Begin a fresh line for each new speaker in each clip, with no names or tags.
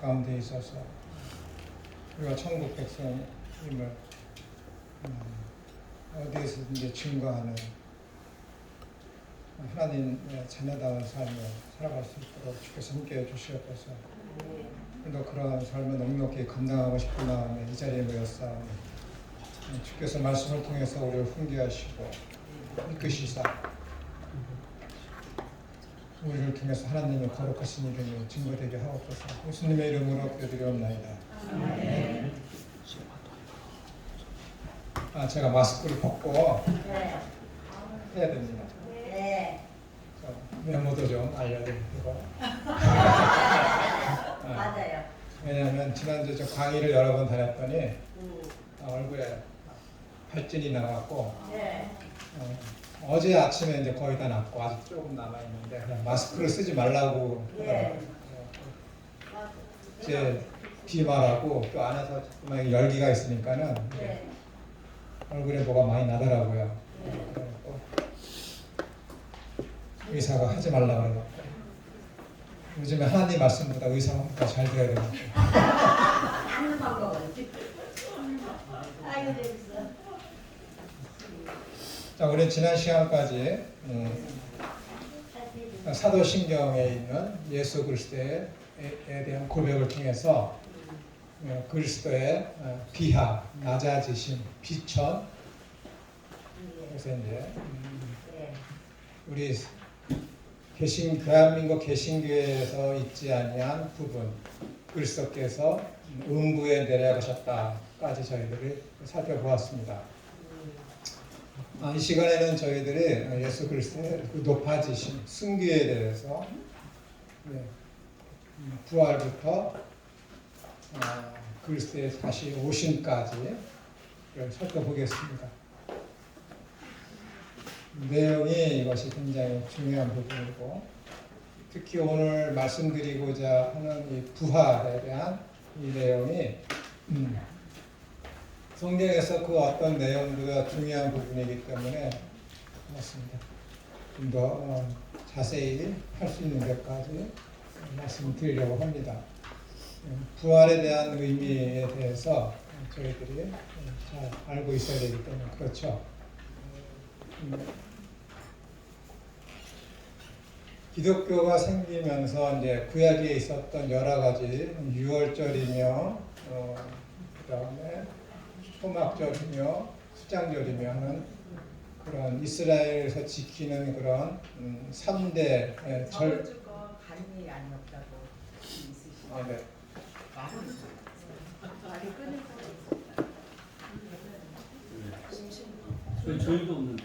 가운데 있어서 우리가 천국 백성임을 음, 어디에서든지 증거하는 하나님의 자녀다운 삶을 살아갈 수 있도록 주께서 함께해 주시옵소서. 또 그러한 삶을 넉넉히 감당하고 싶은 마음에 이 자리에 모였사오니 주께서 말씀을 통해서 우리를 훈계하시고 이끄시사 우리를 통해서 하나님의 거룩하신 이름이 증거되게 하옵소서. 예수님의 이름으로 기도드리옵나이다. 아 제가 마스크를 벗고
네.
해야 됩니다.
네.
자, 메모도 좀 알려드리고. 아,
맞아요.
왜냐하면 지난주 저 강의를 여러 번 다녔더니
음.
아, 얼굴에 발진이 나갖고
네.
어, 제 아침에 이제 거의 다 났고 아직 조금 남아 있는데 그냥 마스크를 쓰지 말라고
네.
하더라고요. 제 비말하고 또 안에서 자꾸만 열기가 있으니까는
네.
얼굴에 뭐가 많이 나더라고요.
네.
그래갖고 의사가 하지 말라고 그래요. 요즘에 하나님 말씀보다 의사가 잘 들어야 것 같아요.
하는 방법은. 아이고 재밌어.
자, 우리 지난 시간까지 음, 사도신경에 있는 예수 그리스도에 대한 고백을 통해서 어, 그리스도의 어, 비하, 낮아지심, 비천 그래서 이제 음,
네.
우리 개신 대한민국 개신교회에서 있지 아니한 부분 그리스도께서 음부에 내려가셨다까지 저희들이 살펴보았습니다. 아, 이 시간에는 저희들이 예수 그리스도의 그 높아지신 승기에 대해서 네, 음, 부활부터 아, 그리스도의 다시 오심까지 살펴보겠습니다. 내용이 이것이 굉장히 중요한 부분이고 특히 오늘 말씀드리고자 하는 이 부활에 대한 이 내용이 음, 성경에서 그 어떤 내용보다 중요한 부분이기 때문에 맞습니다. 좀더 어, 자세히 할 수 있는 데까지 말씀드리려고 합니다. 음, 부활에 대한 의미에 대해서 저희들이 잘 알고 있어야 되기 때문에 그렇죠. 음, 기독교가 생기면서 이제 구약에 있었던 여러 가지 유월절이며 어, 그다음에 초막절이며 수장절이며 하는 그런 이스라엘에서 지키는 그런 음, 3대
절거 간이 아니었다고 있으시죠?
아, 네.
말이 끊을
저- 저희도 없는데.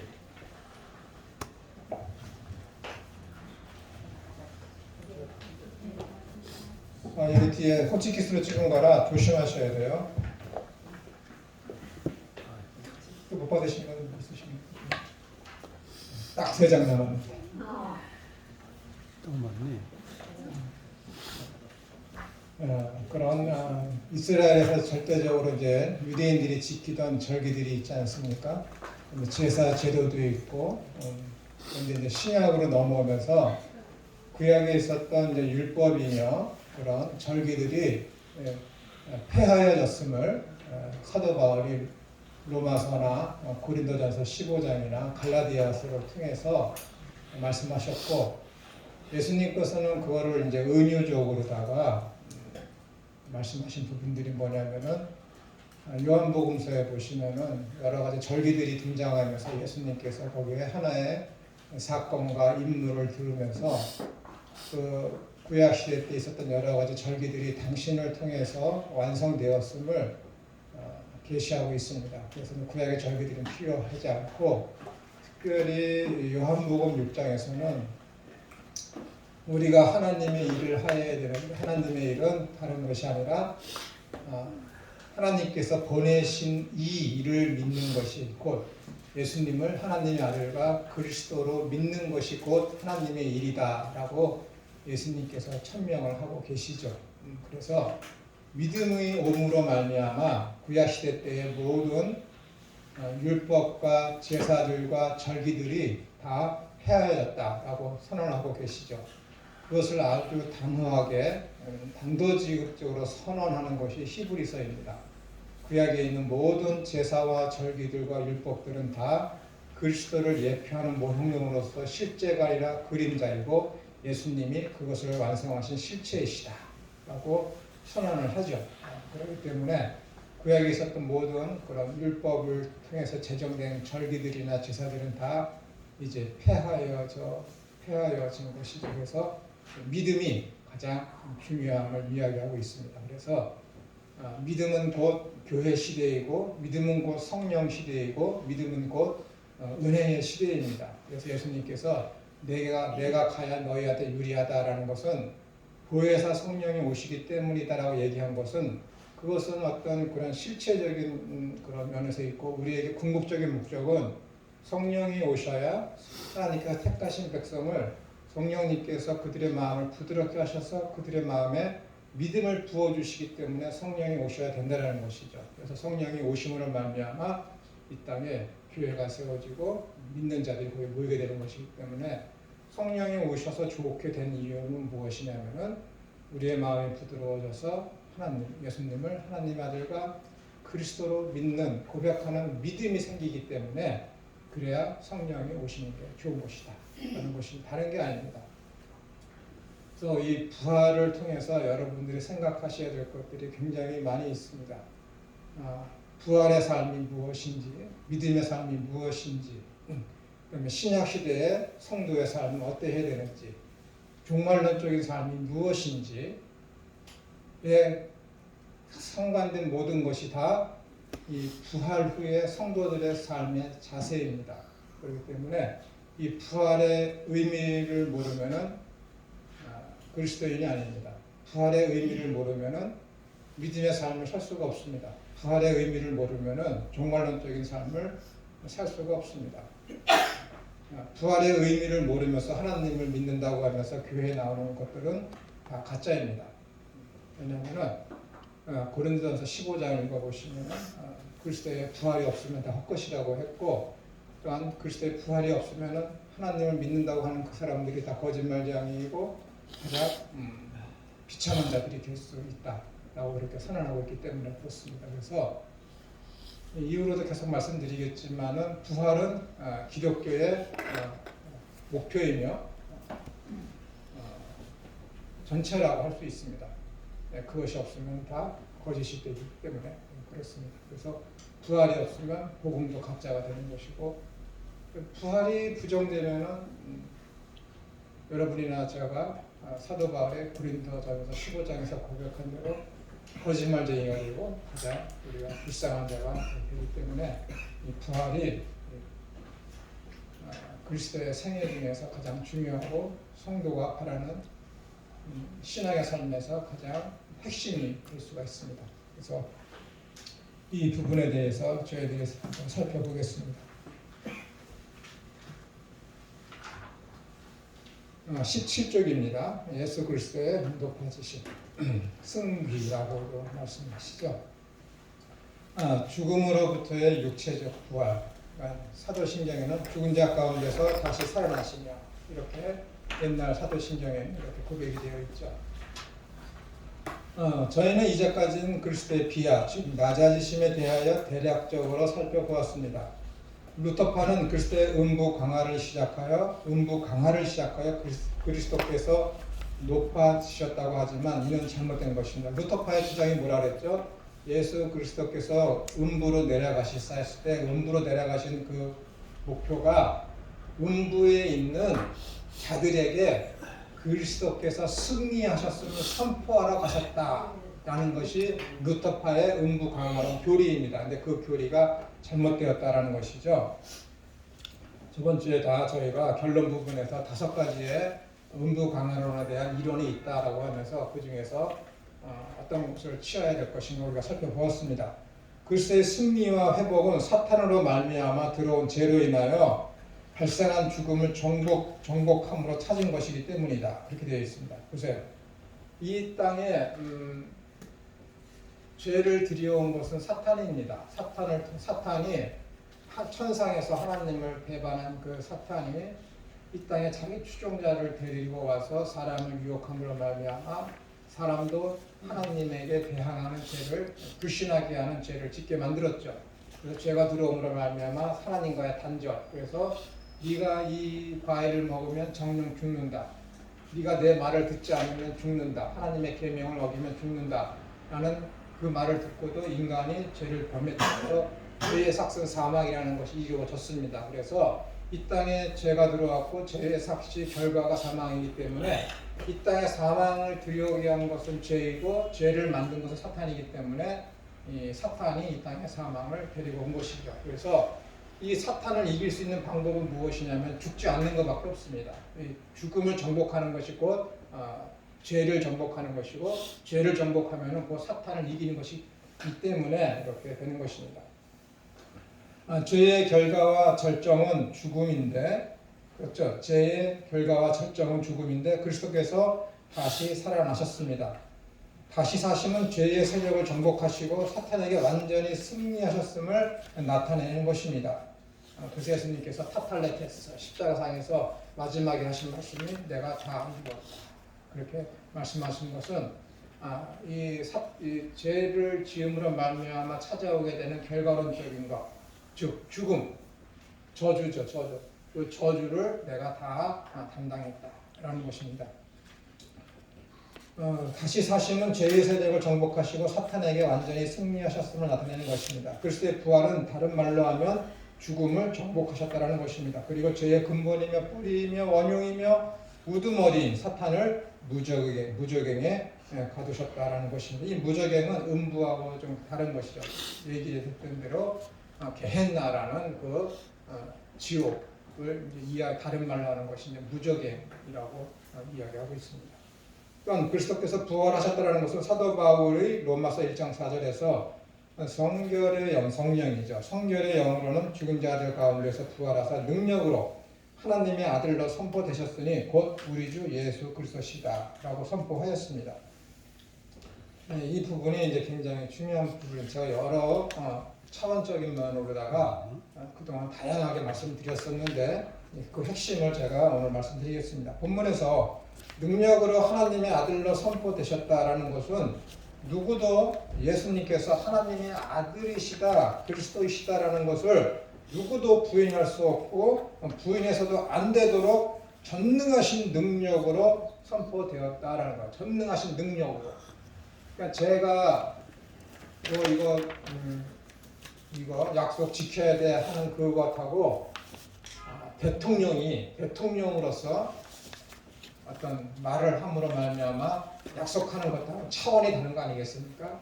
아, 여기 뒤에 호치키스로 찍은 거라 조심하셔야 돼요. 또 못 받으신 분 있으십니까? 딱 세장 남았는데.
또 많네.
어, 그런 어, 이스라엘에서 절대적으로 이제 유대인들이 지키던 절기들이 있지 않습니까? 뭐 제사 제도도 있고, 어, 그런데 이제 신약으로 넘어오면서 구약에 있었던 이제 율법이며 그런 절기들이 예, 폐하여졌음을 어, 사도 바울이 로마서나 어, 고린도전서 15장이나 갈라디아서를 통해서 말씀하셨고 예수님께서는 그거를 이제 은유적으로다가 말씀하신 부분들이 뭐냐면은 아, 요한복음서에 보시면은 여러 가지 절기들이 등장하면서 예수님께서 거기에 하나의 사건과 인물을 들으면서 그 구약 시대 때 있었던 여러 가지 절기들이 당신을 통해서 완성되었음을 어, 계시하고 있습니다. 그래서 구약의 절기들은 필요하지 않고 특별히 요한복음 6장에서는 우리가 하나님의 일을 하여야 되는데 하나님의 일은 다른 것이 아니라 아, 하나님께서 보내신 이 일을 믿는 것이 곧 예수님을 하나님의 아들과 그리스도로 믿는 것이 곧 하나님의 일이다라고 예수님께서 천명을 하고 계시죠. 음, 그래서 믿음의 오므로 말미암아 구약 시대 때의 모든 어, 율법과 제사들과 절기들이 다 폐하여졌다라고 선언하고 계시죠. 그것을 아주 단호하게 음, 단도직입적으로 선언하는 것이 히브리서입니다. 구약에 있는 모든 제사와 절기들과 율법들은 다 그리스도를 예표하는 모형으로서 실제가 아니라 그림자이고 예수님이 그것을 완성하신 실체이시다라고 선언을 하죠. 그렇기 때문에 구약에 있었던 모든 그런 율법을 통해서 제정된 절기들이나 제사들은 다 이제 폐하여져 폐하여진 것이죠. 그래서 믿음이 가장 중요함을 이야기하고 있습니다. 그래서 아, 믿음은 곧 교회 시대이고 믿음은 곧 성령 시대이고 믿음은 곧 어, 은혜의 시대입니다. 그래서 예수님께서 내가 내가 가야 너희한테 유리하다라는 것은 보혜사 성령이 오시기 때문이다라고 얘기한 것은 그것은 어떤 그런 실체적인 음, 그런 면에서 있고 우리에게 궁극적인 목적은 성령이 오셔야 하나님께서 택하신 백성을 성령님께서 그들의 마음을 부드럽게 하셔서 그들의 마음에 믿음을 부어 주시기 때문에 성령이 오셔야 된다는 것이죠. 그래서 성령이 오심으로 말미암아 이 땅에 교회가 세워지고 믿는 자들이 거기에 모이게 되는 것이기 때문에 성령이 오셔서 좋게 된 이유는 무엇이냐면은 우리의 마음이 부드러워져서 하나님 예수님을 하나님 아들과 그리스도로 믿는 고백하는 믿음이 생기기 때문에 그래야 성령이 오시는 게 좋은 것이다. 라는 것이 다른 게 아닙니다. 그래서 이 부활을 통해서 여러분들이 생각하셔야 될 것들이 굉장히 많이 있습니다. 아, 부활의 삶이 무엇인지, 믿음의 삶이 무엇인지, 음, 그다음에 신약 시대의 성도의 삶은 어때야 되는지, 종말론적인 삶이 무엇인지, 에 상관된 모든 것이 다 이 부활 후의 성도들의 삶의 자세입니다. 그렇기 때문에 이 부활의 의미를 모르면은 아, 그리스도인이 아닙니다. 부활의 의미를 모르면은 믿음의 삶을 살 수가 없습니다. 부활의 의미를 모르면은 종말론적인 삶을 살 수가 없습니다. 아, 부활의 의미를 모르면서 하나님을 믿는다고 하면서 교회에 나오는 것들은 다 가짜입니다. 왜냐하면은 어, 고린도전서 15장 읽어보시면 어, 그리스도의 부활이 없으면 다 헛것이라고 했고 또한 그리스도의 부활이 없으면 하나님을 믿는다고 하는 그 사람들이 다 거짓말쟁이고 가장 음, 비참한 자들이 될 수 있다라고 그렇게 선언하고 있기 때문에 그렇습니다. 그래서 이후로도 계속 말씀드리겠지만은 부활은 어, 기독교의 어, 목표이며 어, 전체라고 할 수 있습니다. 네, 그것이 없으면 다 거짓이 되기 때문에 그렇습니다. 그래서 부활이 없으면 복음도 가짜가 되는 것이고 부활이 부정되면은 음, 여러분이나 제가 아, 사도 바울의 고린도전서 15장에서 고백한 대로 거짓말쟁이가 되고 가장 우리가 불쌍한 자가 되기 때문에 이 부활이 아, 그리스도의 생애 중에서 가장 중요하고 성도가 바라는 음, 신앙의 삶에서 가장 핵심이 될 수가 있습니다. 그래서 이 부분에 대해서 저희들이 한번 살펴보겠습니다. 17쪽입니다. 예수 그리스도의 높아지심, 승리라고도 말씀하시죠. 아, 죽음으로부터의 육체적 부활, 그러니까 사도신경에는 죽은 자 가운데서 다시 살아나시며 이렇게 옛날 사도신경에 이렇게 고백이 되어 있죠. 어, 저희는 이제까지는 그리스도의 비하, 즉 낮아지심에 대하여 대략적으로 살펴보았습니다. 루터파는 그리스도의 음부 강화를 시작하여 음부 강화를 시작하여 그리스- 그리스도께서 높아지셨다고 하지만 이는 잘못된 것입니다. 루터파의 주장이 뭐라 그랬죠? 예수 그리스도께서 음부로 내려가시사 했을 때 음부로 내려가신 그 목표가 음부에 있는 자들에게 그리스도께서 승리하셨음을 선포하러 가셨다라는 것이 루터파의 음부 강화론 교리입니다. 근데 그 교리가 잘못되었다라는 것이죠. 저번 주에 다 저희가 결론 부분에서 다섯 가지의 음부 강화론에 대한 이론이 있다라고 하면서 그 중에서 어, 어떤 것을 취해야 될 것인가 우리가 살펴보았습니다. 그리스도의 승리와 회복은 사탄으로 말미암아 들어온 죄로 인하여 발생한 죽음을 정복 정복함으로 찾은 것이기 때문이다. 그렇게 되어 있습니다. 보세요. 이 땅에 음, 죄를 들여온 것은 사탄입니다. 사탄을 사탄이 하- 천상에서 하나님을 배반한 그 사탄이 이 땅에 자기 추종자를 데리고 와서 사람을 유혹함으로 말미암아 사람도 하나님에게 배항하는 죄를 불신하게 하는 죄를 짓게 만들었죠. 그래서 죄가 들어옴으로 말미암아 하나님과의 단절. 그래서 네가 이 과일을 먹으면 정령 죽는다. 네가 내 말을 듣지 않으면 죽는다. 하나님의 계명을 어기면 죽는다 라는 그 말을 듣고도 인간이 죄를 범했다면서 죄의 삭은 사망이라는 것이 이루어졌습니다. 그래서 이 땅에 죄가 들어왔고 죄의 삭시 결과가 사망이기 때문에 이 땅에 사망을 들여오게 한 것은 죄이고 죄를 만든 것은 사탄이기 때문에 이 사탄이 이 땅에 사망을 데리고 온 것이죠. 그래서 이 사탄을 이길 수 있는 방법은 무엇이냐면 죽지 않는 것밖에 없습니다. 이 죽음을 정복하는 것이 곧 어, 죄를 정복하는 것이고 죄를 정복하면은 곧 사탄을 이기는 것이기 때문에 이렇게 되는 것입니다. 아, 죄의 결과와 절정은 죽음인데 그렇죠. 죄의 결과와 절정은 죽음인데 그리스도께서 다시 살아나셨습니다. 다시 사심은 죄의 세력을 정복하시고 사탄에게 완전히 승리하셨음을 나타내는 것입니다. 아, 그래서 예수님께서 타탈레테스 십자가상에서 마지막에 하신 말씀이 내가 다 이뤘다 그렇게 말씀하신 것은 아, 이, 사, 이 죄를 지음으로 말미암아 찾아오게 되는 결과론적인 것, 즉 죽음, 저주죠, 저주. 그 저주를 내가 다 아, 담당했다라는 것입니다. 어, 다시 사심은 죄의 세력을 정복하시고 사탄에게 완전히 승리하셨음을 나타내는 것입니다. 그리스도의 부활은 다른 말로 하면 죽음을 정복하셨다라는 것입니다. 그리고 죄의 근본이며 뿌리이며 원흉이며 우두머리인 사탄을 무적에, 무적행에 예, 가두셨다라는 것입니다. 이 무적행은 음부하고 좀 다른 것이죠. 얘기했던 대로 어, 게헨나라는 그 어, 지옥을 이야 다른 말로 하는 것이 무적행이라고 어, 이야기하고 있습니다. 또한 그리스도께서 부활하셨다는 것은 사도 바울의 로마서 1장 4절에서 성결의 영, 성령이죠. 성결의 영으로는 죽은 자들 가운데서 부활하사 능력으로 하나님의 아들로 선포되셨으니 곧 우리 주 예수 그리스도시다라고 선포하였습니다. 네, 이 부분이 이제 굉장히 중요한 부분이 제가 여러 어, 차원적인 면으로다가 어, 그동안 다양하게 말씀드렸었는데 그 핵심을 제가 오늘 말씀드리겠습니다. 본문에서 능력으로 하나님의 아들로 선포되셨다라는 것은 누구도 예수님께서 하나님의 아들이시다, 그리스도이시다라는 것을 누구도 부인할 수 없고 부인해서도 안 되도록 전능하신 능력으로 선포되었다라는 거예요. 전능하신 능력으로. 그러니까 제가 뭐 이거 음, 이거 약속 지켜야 돼 하는 그것하고 아, 대통령이 대통령으로서 어떤 말을 함으로 말미암아 약속하는 것하고 차원이 다른 거 아니겠습니까?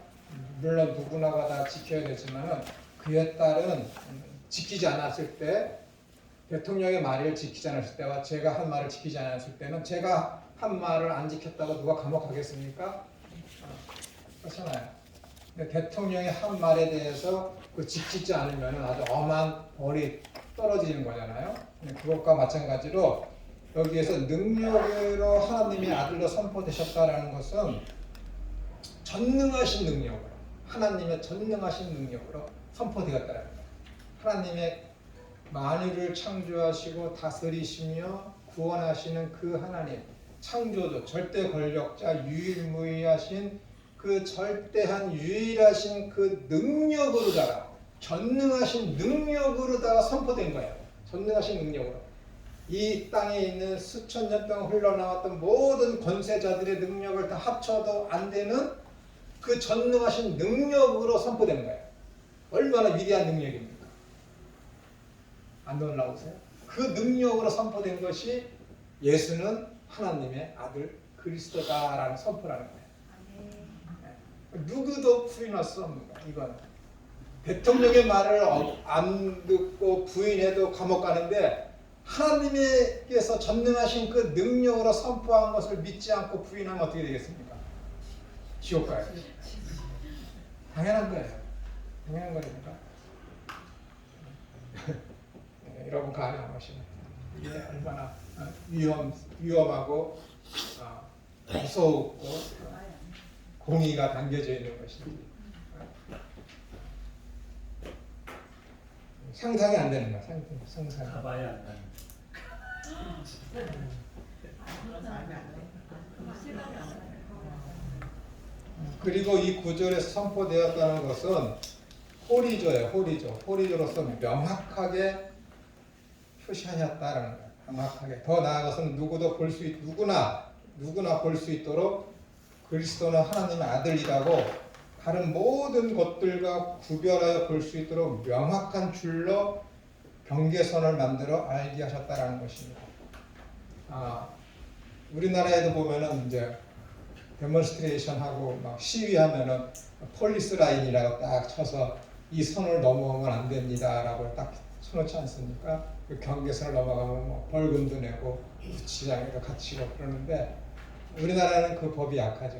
물론 누구나가 다 지켜야 되지만은 그에 따른 음, 지키지 않았을 때 대통령의 말을 지키지 않았을 때와 제가 한 말을 지키지 않았을 때는 제가 한 말을 안 지켰다고 누가 감옥 가겠습니까? 어, 그렇잖아요. 대통령의 한 말에 대해서 그 지키지 않으면 아주 엄한 벌이 떨어지는 거잖아요. 그것과 마찬가지로 여기에서 능력으로 하나님의 아들로 선포되셨다라는 것은 전능하신 능력으로 하나님의 전능하신 능력으로 선포되었다는 거예요. 하나님의 만유를 창조하시고 다스리시며 구원하시는 그 하나님 창조주 절대 권력자 유일무이하신 그 절대한 유일하신 그 능력으로다가 전능하신 능력으로다가 선포된 거예요. 전능하신 능력으로. 이 땅에 있는 수천 년 동안 흘러나왔던 모든 권세자들의 능력을 다 합쳐도 안 되는 그 전능하신 능력으로 선포된 거예요. 얼마나 위대한 능력입니까? 안 놀라우세요? 그 능력으로 선포된 것이 예수는 하나님의 아들 그리스도다라는 선포라는 거예요. 누구도 부인할 수 없는 거야. 이거는 대통령의 말을 어- 안 듣고 부인해도 감옥 가는데 하나님께서 전능하신 그 능력으로 선포한 것을 믿지 않고 부인하면 어떻게 되겠습니까? 지옥 가요. 당연한 거예요. 당연한 거니까. 네, 여러분 가능하시면 이게 얼마나 어, 위험 위험하고 어, 무서웠고 어, 공의가 담겨져 있는 것입니다. 상상이 안 되는 거야. 상- 상상.
가봐야 안다.
그리고 이 구절에서 선포되었다는 것은 호리조예요. 호리조. 호리조로서 명확하게 표시하였다라는 거예요. 명확하게. 더 나아가서는 누구도 볼수 있, 누구나 누구나 볼 수 있도록 그리스도는 하나님의 아들이라고 다른 모든 것들과 구별하여 볼 수 있도록 명확한 줄로 경계선을 만들어 알게 하셨다라는 것입니다. 아, 우리나라에도 보면은 이제 데몬스트레이션 하고 막 시위하면은 폴리스 라인이라고 딱 쳐서 이 선을 넘어가면 안 됩니다라고 딱 쳐놓지 않습니까? 그 경계선을 넘어가면 뭐 벌금도 내고 구치장에도 갇히고 그러는데 우리나라는 그 법이 약하죠.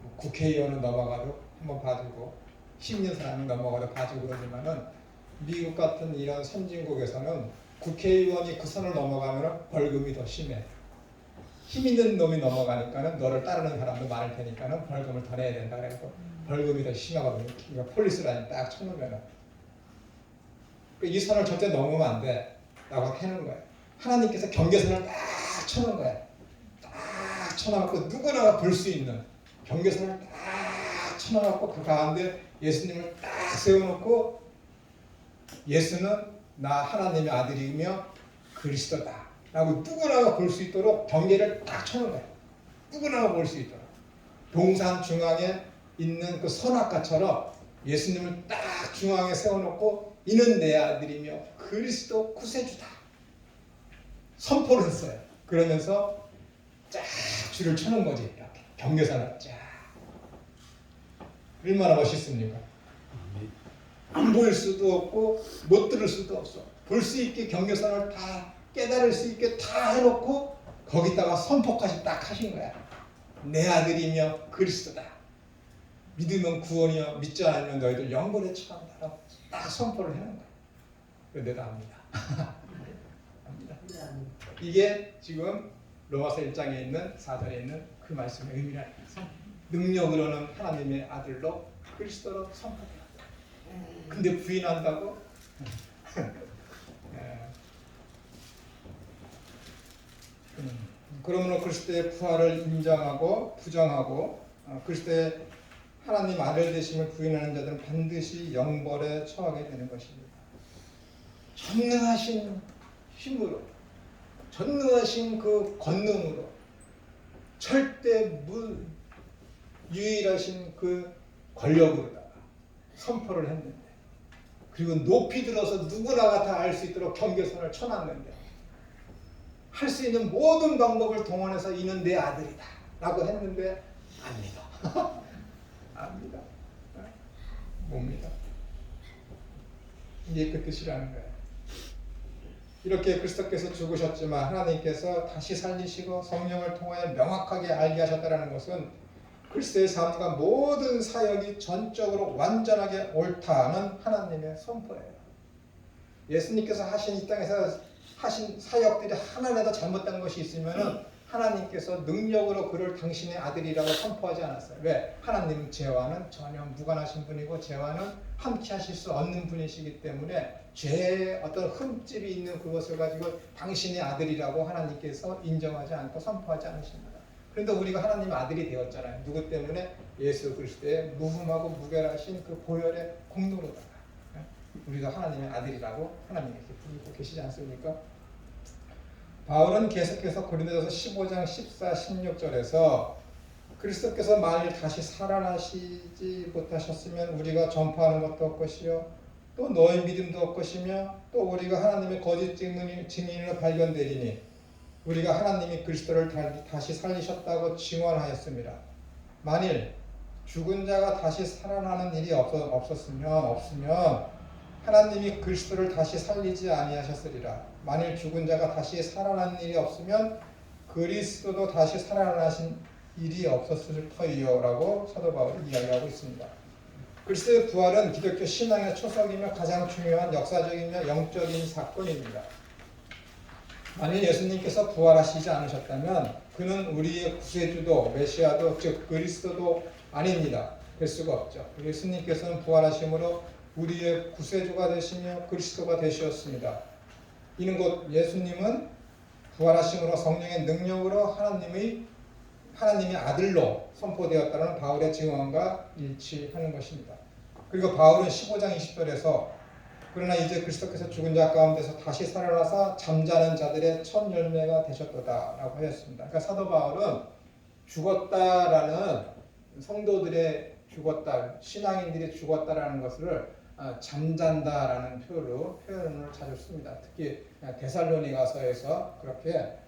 뭐 국회의원은 넘어가도 한번 봐주고 힘 있는 사람은 넘어가도 봐주고 그러지만은 미국 같은 이런 선진국에서는 국회의원이 그 선을 넘어가면 벌금이 더 심해. 힘 있는 놈이 넘어가니까는 너를 따르는 사람도 많을 테니까는 벌금을 더 내야 된다 그래서 벌금이 더 심하거든요. 그러니까 폴리스 라인 딱 쳐놓으면은 그 이 선을 절대 넘으면 안 돼. 라고 해놓은 거예요. 하나님께서 경계선을 딱 쳐놓은 거예요. 딱 쳐놔갖고 누구나 볼 수 있는 경계선을 딱 쳐놔갖고 그 가운데 예수님을 딱 세워놓고 예수는 나 하나님의 아들이며 그리스도다. 라고 누구나 볼 수 있도록 경계를 딱 쳐놓은 거예요. 누구나 볼 수 있도록. 동산 중앙에 있는 그 선악가처럼 예수님을 딱 중앙에 세워놓고 이는 내 아들이며 그리스도 구세주다. 선포를 했어요. 그러면서 쫙 줄을 쳐놓은 거지. 이렇게 경계선을 쫙. 얼마나 멋있습니까? 안 보일 수도 없고 못 들을 수도 없어. 볼 수 있게 경계선을 다 깨달을 수 있게 다 해놓고 거기다가 선포까지 딱 하신 거야. 내 아들이며 그리스도다. 믿으면 구원이요 믿지 않으면 너희들 영벌에 처한다라고 딱 선포를 거야. 그런데도 압니다. 압니다. 이게 지금 로마서 1장에 있는 4절에 있는 그 말씀의 의미라는 거죠. 능력으로는 하나님의 아들로 그리스도로 선포되었다. 근데 부인한다고? 예. 음, 그러므로 그리스도의 부활을 인정하고 부정하고 어, 그리스도의 하나님 아들 되심을 부인하는 자들은 반드시 영벌에 처하게 되는 것입니다. 전능하신 힘으로 전능하신 그 권능으로 절대 무 유일하신 그 권력으로다가 선포를 했는데 그리고 높이 들어서 누구나가 다 알 수 있도록 경계선을 쳐놨는데 할 수 있는 모든 방법을 동원해서 이는 내 아들이다 라고 했는데 안 믿어 압니다. 뭡니다 이게 그 뜻이라는 거예요. 이렇게 그리스도께서 죽으셨지만 하나님께서 다시 살리시고 성령을 통하여 명확하게 알게 하셨다는 것은 그리스도의 삶과 모든 사역이 전적으로 완전하게 옳다는 하나님의 선포예요. 예수님께서 하신 이 땅에서 하신 사역들이 하나라도 잘못된 것이 있으면은 하나님께서 능력으로 그를 당신의 아들이라고 선포하지 않았어요. 왜? 하나님 죄와는 전혀 무관하신 분이고 죄와는 함께 하실 수 없는 분이시기 때문에 죄의 어떤 흠집이 있는 그것을 가지고 당신의 아들이라고 하나님께서 인정하지 않고 선포하지 않으십니다. 그런데 우리가 하나님 아들이 되었잖아요. 누구 때문에? 예수 그리스도의 무흠하고 무결하신 그 보혈의 공로로다가 우리가 하나님의 아들이라고 하나님 이렇게 부르고 계시지 않습니까? 바울은 계속해서 고린도서 15장 14, 16절에서 그리스도께서 만일 다시 살아나시지 못하셨으면 우리가 전파하는 것도 없것이요 또 너의 믿음도 없것이며 또 우리가 하나님의 거짓 증인, 증인으로 발견되리니 우리가 하나님이 그리스도를 다- 다시 살리셨다고 증언하였습니다. 만일 죽은 자가 다시 살아나는 일이 없, 없었으면 없으면 하나님이 그리스도를 다시 살리지 아니하셨으리라. 만일 죽은 자가 다시 살아나는 일이 없으면 그리스도도 다시 살아나신 일이 없었을 터이요라고 사도 바울이 이야기하고 있습니다. 그리스도의 부활은 기독교 신앙의 초석이며 가장 중요한 역사적이며 영적인 사건입니다. 만일 예수님께서 부활하시지 않으셨다면 그는 우리의 구세주도 메시아도 즉 그리스도도 아닙니다. 될 수가 없죠. 예수님께서는 부활하심으로 우리의 구세주가 되시며 그리스도가 되셨습니다. 이는 곧 예수님은 부활하심으로 성령의 능력으로 하나님의 하나님의 아들로 선포되었다는 바울의 증언과 일치하는 것입니다. 그리고 바울은 15장 20절에서 그러나 이제 그리스도께서 죽은 자 가운데서 다시 살아나사 잠자는 자들의 첫 열매가 되셨도다라고 하였습니다. 그러니까 사도 바울은 죽었다라는 성도들의 죽었다, 신앙인들이 죽었다라는 것을 아, 잠잔다라는 표현으로 표현을 자주 씁니다. 특히 데살로니 가서에서 그렇게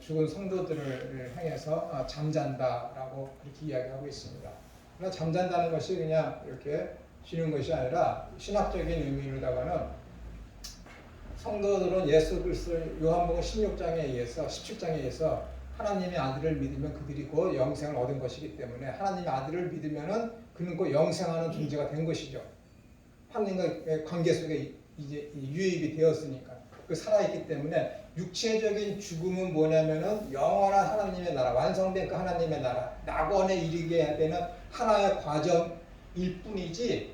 죽은 성도들을 향해서 아, 잠잔다라고 그렇게 이야기하고 있습니다. 그러나 잠잔다는 것이 그냥 이렇게 쉬는 것이 아니라 신학적인 의미로다가는 성도들은 예수 그리스도 요한복음 16장에 의해서 17장에 의해서 하나님의 아들을 믿으면 그들이 곧 영생을 얻은 것이기 때문에 하나님의 아들을 믿으면은 그는 곧 영생하는 존재가 된 것이죠. 하나님과의 관계 속에 이제 유입이 되었으니까 그 살아있기 때문에 육체적인 죽음은 뭐냐면은 영원한 하나님의 나라 완성된 그 하나님의 나라 낙원에 이르게 되는 하나의 과정일 뿐이지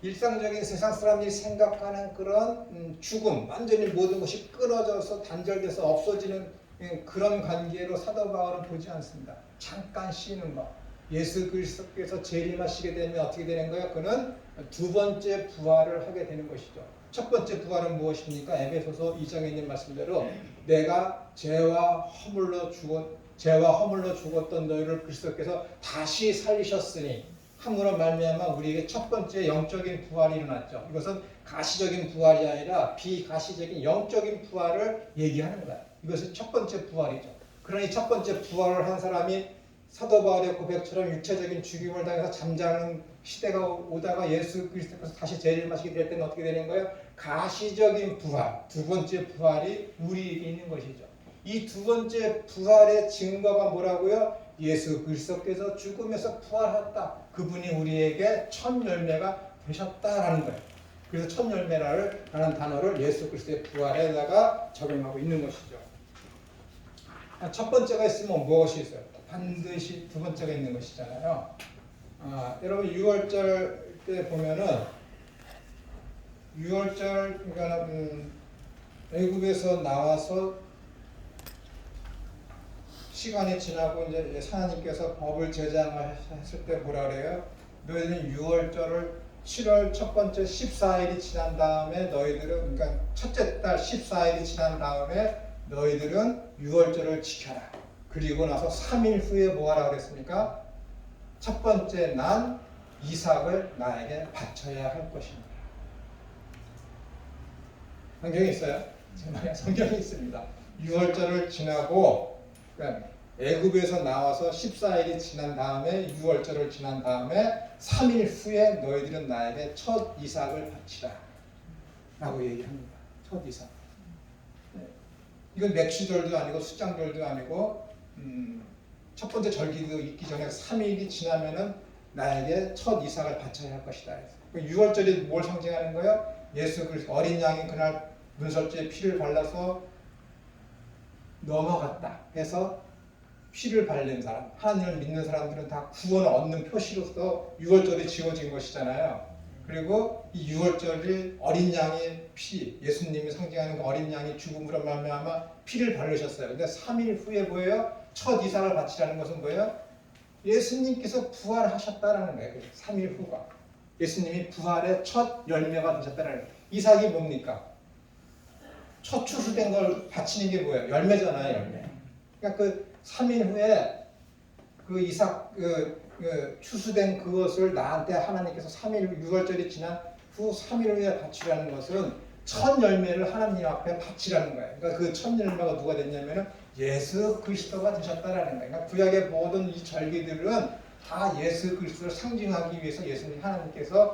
일상적인 세상 사람들이 생각하는 그런 음, 죽음 완전히 모든 것이 끊어져서 단절돼서 없어지는 음, 그런 관계로 사도 바울은 보지 않습니다. 잠깐 쉬는 것. 예수 그리스도께서 재림하시게 되면 어떻게 되는 거예요? 그는 두 번째 부활을 하게 되는 것이죠. 첫 번째 부활은 무엇입니까? 에베소서 2장에 있는 말씀대로 내가 죄와 허물로 죽었 죄와 허물로 죽었던 너희를 그리스도께서 다시 살리셨으니 함으로 말미암아 우리에게 첫 번째 영적인 부활이 일어났죠. 이것은 가시적인 부활이 아니라 비가시적인 영적인 부활을 얘기하는 거야. 이것은 첫 번째 부활이죠. 그러니 첫 번째 부활을 한 사람이 사도 바울의 고백처럼 육체적인 죽임을 당해서 잠자는 시대가 오다가 예수 그리스도께서 다시 재림하시게 될 때는 어떻게 되는 거예요? 가시적인 부활, 두 번째 부활이 우리에게 있는 것이죠. 이 두 번째 부활의 증거가 뭐라고요? 예수 그리스도께서 죽음에서 부활했다. 그분이 우리에게 첫 열매가 되셨다라는 거예요. 그래서 첫 열매라는 단어를 예수 그리스도의 부활에다가 적용하고 있는 것이죠. 아, 첫 번째가 있으면 무엇이 있어요? 반드시 두 번째가 있는 것이잖아요. 아, 여러분 6월절 때 보면은 6월절 그러니까 음, 애굽에서 나와서 시간이 지나고 이제 하나님께서 법을 제정을 했을 때 뭐라 그래요? 너희는 6월절을 7월 첫 번째 14일이 지난 다음에 너희들은 그러니까 첫째 달 14일이 지난 다음에 너희들은 6월절을 지켜라. 그리고 나서 3일 후에 뭐 하라 그랬습니까? 첫 번째 난 이삭을 나에게 바쳐야 할 것입니다. 성경이 있어요? 정말 성경이 있습니다. 6월절을 지나고 그러니까 애굽에서 나와서 14일이 지난 다음에 6월절을 지난 다음에 3일 후에 너희들은 나에게 첫 이삭을 바치라 라고 얘기합니다. 첫 이삭. 네. 이건 매추절도 아니고 수장절도 아니고 음, 첫 번째 절기도 있기 전에 3일이 지나면은 나에게 첫 이삭을 바쳐야 할 것이다. 6월절이 뭘 상징하는 거예요? 예수 그리스도 어린 양이 그날 문설주에 피를 발라서 넘어갔다 해서 피를 바른 사람, 하나님을 믿는 사람들은 다 구원을 얻는 표시로서 6월절이 지어진 것이잖아요. 그리고 이 6월절이 어린 양의 피, 예수님이 상징하는 그 어린 양이 죽음으로 말미암아 피를 바르셨어요. 근데 3일 후에 뭐예요? 첫 이삭을 바치라는 것은 뭐예요? 예수님께서 부활하셨다라는 거예요. 3일 후가. 예수님이 부활의 첫 열매가 되셨다는 거예요. 이삭이 뭡니까? 첫 추수된 걸 바치는 게 뭐예요? 열매잖아요, 열매. 그러니까 그 3일 후에 그 이삭 그, 그 추수된 그것을 나한테 하나님께서 3일 6월절이 지난 후 3일 후에 바치라는 것은 첫 열매를 하나님 앞에 바치라는 거예요. 그러니까 그 첫 열매가 누가 됐냐면은 예수 그리스도가 되셨다라는 거예요. 그러니까 구약의 모든 이 절기들은 다 예수 그리스도를 상징하기 위해서 예수님 하나님께서